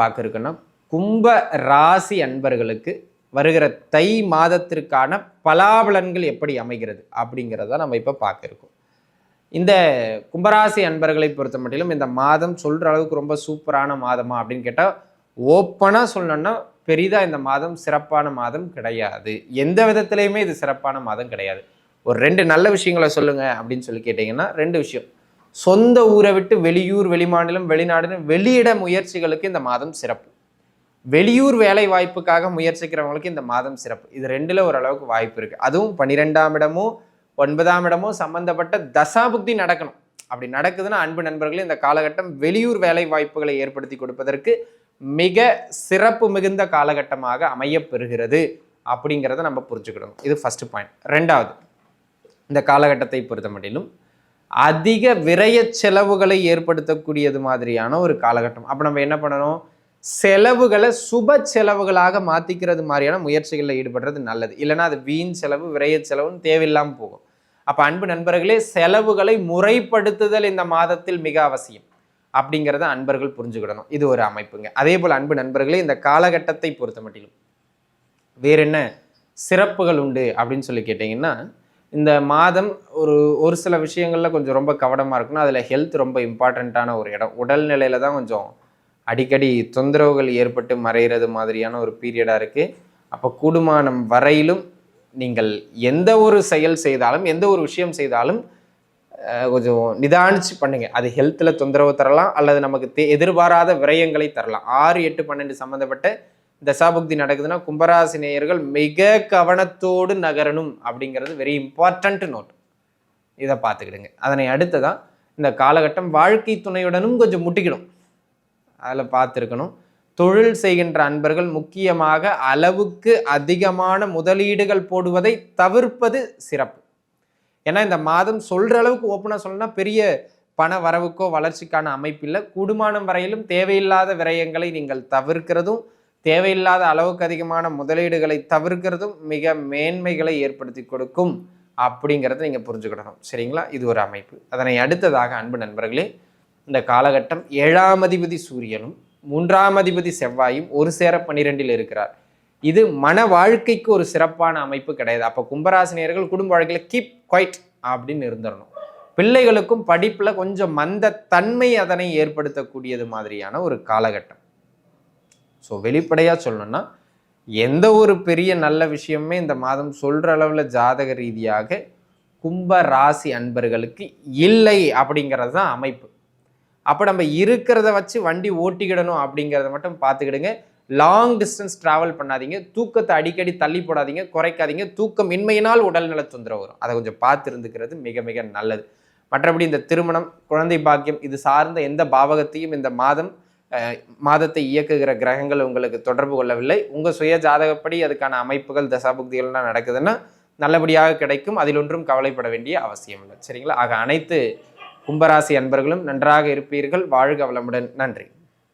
பார்க்குறக்குன்னா கும்ப ராசி அன்பர்களுக்கு வருகிற தை மாதத்திற்கான பலாபலன்கள் எப்படி அமைகிறது அப்படிங்கிறத நம்ம இப்போ பார்க்குறோம். இந்த கும்பராசி அன்பர்களை பொறுத்த மட்டிலும் இந்த மாதம் சொல்கிற அளவுக்கு ரொம்ப சூப்பரான மாதமா அப்படின்னு கேட்டால் ஓப்பனாக சொல்லணும்னா பெரிதாக இந்த மாதம் சிறப்பான மாதம் கிடையாது. எந்த விதத்துலையுமே இது சிறப்பான மாதம் கிடையாது. ஒரு ரெண்டு நல்ல விஷயங்களை சொல்லுங்கள் அப்படின்னு சொல்லி கேட்டிங்கன்னா ரெண்டு விஷயம். சொந்த ஊரை விட்டு வெளியூர் வெளிமாநிலம் வெளிநாடுன்னு வெளியிட முயற்சிகளுக்கு இந்த மாதம் சிறப்பு. வெளியூர் வேலை வாய்ப்புக்காக முயற்சிக்கிறவங்களுக்கு இந்த மாதம் சிறப்பு. இது ரெண்டுல ஓரளவுக்கு வாய்ப்பு இருக்கு. அதுவும் பன்னிரெண்டாம் இடமும் ஒன்பதாம் இடமோ சம்பந்தப்பட்ட தசாபுக்தி நடக்கணும். அப்படி நடக்குதுன்னா அன்பு நண்பர்களே இந்த காலகட்டம் வெளியூர் வேலை வாய்ப்புகளை ஏற்படுத்தி கொடுப்பதற்கு மிக சிறப்பு மிகுந்த காலகட்டமாக அமையப்பெறுகிறது அப்படிங்கிறத நம்ம புரிஞ்சுக்கிடணும் இது ஃபர்ஸ்ட் பாயிண்ட் ரெண்டாவது இந்த காலகட்டத்தை பொறுத்த மட்டிலும் அதிக விரய செலவுகளை ஏற்படுத்தக்கூடியது மாதிரியான ஒரு காலகட்டம். அப்போ நம்ம என்ன பண்ணணும்? செலவுகளை சுப செலவுகளாக மாற்றிக்கிறது மாதிரியான முயற்சிகளில் ஈடுபடுறது நல்லது. இல்லைன்னா அது வீண் செலவு விரைய செலவுன்னு தேவையில்லாமல் போகும். அப்போ அன்பு நண்பர்களே செலவுகளை முறைப்படுத்துதல் இந்த மாதத்தில் மிக அவசியம். அப்படிங்கிறத அன்பர்கள் புரிஞ்சுக்கிடணும். இது ஒரு அமைப்புங்க. அதே போல் அன்பு நண்பர்களே இந்த காலகட்டத்தை பொறுத்த மட்டிலும் வேற என்ன சிறப்புகள் உண்டு அப்படின்னு சொல்லி கேட்டிங்கன்னா இந்த மாதம் ஒரு ஒரு சில விஷயங்களில் கொஞ்சம் ரொம்ப கவனமாக இருக்கணும். அதில் ஹெல்த் ரொம்ப இம்பார்ட்டண்ட்டான ஒரு இடம். உடல்நிலையில் தான் கொஞ்சம் அடிக்கடி தொந்தரவுகள் ஏற்பட்டு மறைகிறது மாதிரியான ஒரு பீரியடாக இருக்குது அப்போ கூடுமானம் வரையிலும் நீங்கள் எந்த ஒரு செயல் செய்தாலும் எந்த ஒரு விஷயம் செய்தாலும் கொஞ்சம் நிதானிச்சு பண்ணுங்கள் அது ஹெல்த்தில் தொந்தரவு தரலாம் அல்லது நமக்கு தே எதிர்பாராத விரயங்களை தரலாம். ஆறு எட்டு பன்னெண்டு சம்மந்தப்பட்ட தசாபுக்தி நடக்குதுன்னா கும்பராசி நேயர்கள் மிக கவனத்தோடு நகரணும் அப்படிங்கிறது வெரி இம்பார்ட்டன்ட் நோட் இதை பார்த்துக்கிடுங்க. அதனை அடுத்ததான் இந்த காலகட்டம் வாழ்க்கை துணையுடனும் கொஞ்சம் முட்டிக்கிடும் அதில் பார்த்துருக்கணும். தொழில் செய்கின்ற அன்பர்கள் முக்கியமாக அளவுக்கு அதிகமான முதலீடுகள் போடுவதை தவிர்ப்பது சிறப்பு. ஏன்னா இந்த மாதம் சொல்கிற அளவுக்கு ஓப்பனாக சொல்லணும்னா பெரிய பண வரவுக்கோ வளர்ச்சிக்கான அமைப்பில்லை. கூடுமானம் வரையிலும் தேவையில்லாத விரயங்களை நீங்கள் தவிர்க்கிறதும் தேவையில்லாத அளவுக்கு அதிகமான முதலீடுகளை தவிர்க்கிறதும் மிக மேன்மைகளை ஏற்படுத்தி கொடுக்கும் அப்படிங்கிறத நீங்கள் புரிஞ்சுக்கிடணும். சரிங்களா? இது ஒரு அமைப்பு. அதனை அடுத்ததாக அன்பு நண்பர்களே இந்த காலகட்டம் ஏழாம் அதிபதி சூரியனும் மூன்றாம் அதிபதி செவ்வாயும் ஒரு சேர பன்னிரெண்டில் இருக்கிறார். இது மன வாழ்க்கைக்கு ஒரு சிறப்பான அமைப்பு கிடையாது. அப்போ கும்பராசினியர்கள் குடும்ப வாழ்க்கையில் கீப் குவைட் அப்படின்னு இருந்துடணும் பிள்ளைகளுக்கும் படிப்பில் கொஞ்சம் மந்த தன்மை அதனை ஏற்படுத்தக்கூடியது மாதிரியான ஒரு காலகட்டம். ஸோ வெளிப்படையாக சொல்லணும்னா எந்த ஒரு பெரிய நல்ல விஷயமே இந்த மாதம் சொல்கிற அளவில் ஜாதக ரீதியாக கும்ப ராசி அன்பர்களுக்கு இல்லை அப்படிங்கிறது தான் அமைப்பு. அப்போ நம்ம இருக்கிறத வச்சு வண்டி ஓட்டிக்கிடணும் அப்படிங்கிறத மட்டும் பார்த்துக்கிடுங்க. லாங் டிஸ்டன்ஸ் ட்ராவல் பண்ணாதீங்க. தூக்கத்தை அடிக்கடி தள்ளி போடாதீங்க. குறைக்காதீங்க. தூக்கம் இன்மையினால் உடல்நல தொந்தரவு வரும். அதை கொஞ்சம் பார்த்து இருந்துக்கிறது மிக மிக நல்லது. மற்றபடி இந்த திருமணம் குழந்தை பாக்கியம் இது சார்ந்த எந்த பாவகத்தையும் இந்த மாதம் மாதத்தை இயக்குகிற கிரகங்கள் உங்களுக்கு தொடர்பு கொள்ளவில்லை. உங்கள் சுய ஜாதகப்படி அதுக்கான அமைப்புகள் தசாபுக்திகள்லாம் நடக்குதுன்னா நல்லபடியாக கிடைக்கும். அதில் ஒன்றும் கவலைப்பட வேண்டிய அவசியம் இல்லை. சரிங்களா? ஆக அனைத்து கும்பராசி அன்பர்களும் நன்றாக இருப்பீர்கள். வாழ்க வளமுடன். நன்றி.